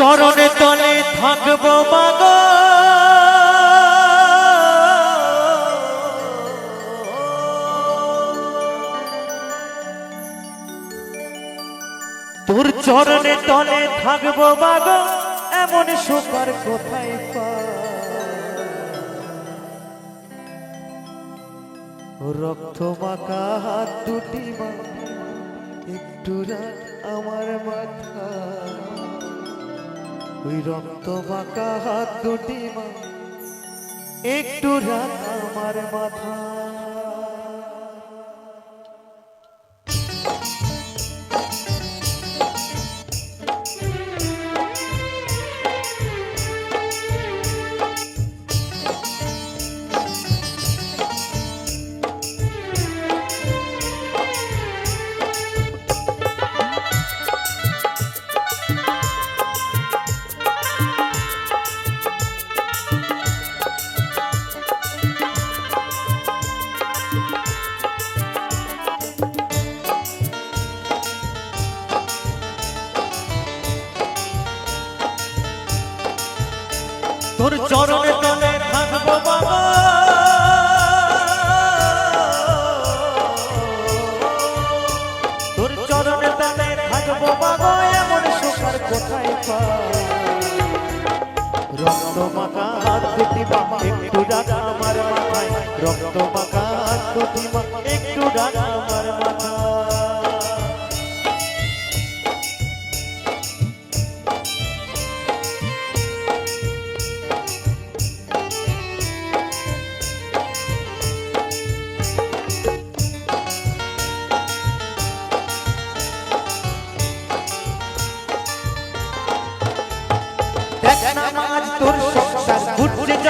চরণে তলে থাকব মাগ তোর চরণে তলে থাকব মাগ, এমন সুপার কোথায়? রক্ত মাখা হাত দুটি মা একটু রাখ আমার মাথা ওই রক্ত মাখা হাত দুটি মা। একটু রাখ আমার মাথা। তোর চরণে তলে থাকব বাবা। তোর চরণে তলে থাকব বাবা, এমন সুখার কোথায় পাই? রক্ত মাখা হাত দুটি মা একটু রাখ আমার মাথায়। রক্ত মাখা হাত দুটি মা একটু রাখ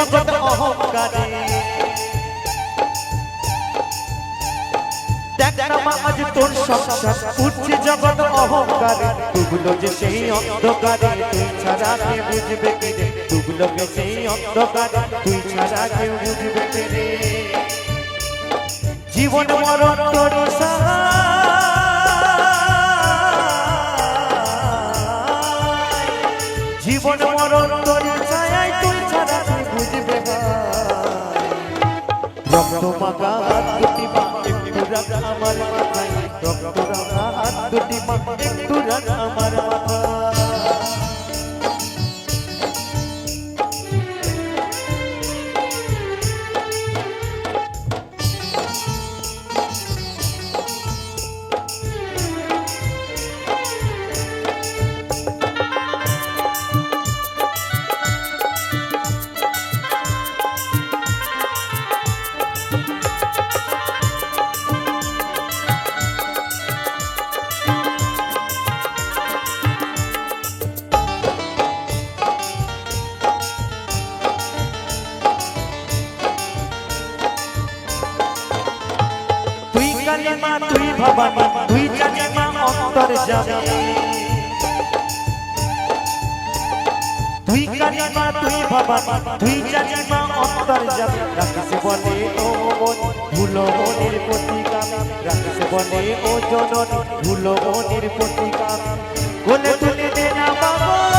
জগৎ অহংকারে। জীবন মরণ তোর রক্ত মাখা হাত দুটি মা একটু রাখ আমার মাথায় রক্ত মাখা হাত দুটি মা একটু রাখ আমার মাথায় তুই ভবানী তুই জানিমা অন্তর যাবে। তুই কালিমা তুই ভবানী তুই জানিমা অন্তর যাবে। রাখিস বলে ও ভুলো মনের প্রতিকামে রাখিস বলে ও জনন ভুলো মনের প্রতিকামে কোলে তুলে দে না বাবা।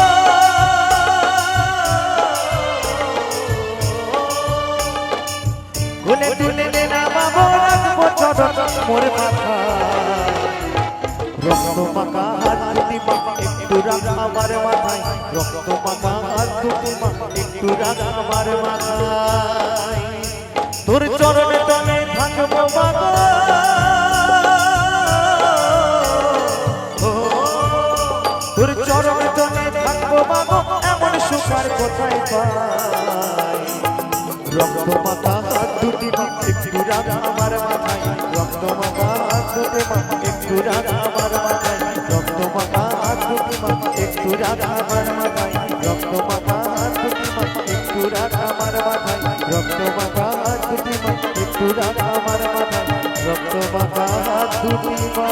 রক্ত মাখা হাত দুটি মা একটু রাখ আমার মাথায়। রক্ত মাখা হাত দুটি মা একটু রাখ আমার মাথায়। তোর চরণে তলে থাকব বাবা তোর চরণে তলে থাকব বাবা এমন সুখার কোথায় পাই। রক্ত মাথা হাত দুটি মা একটু রাখ রক্ত মাথা হাত দুটি মা একটু রাখ আমার মাথায়। রক্ত মাথা হাত দুটি মা একটু মাথা দুটি মা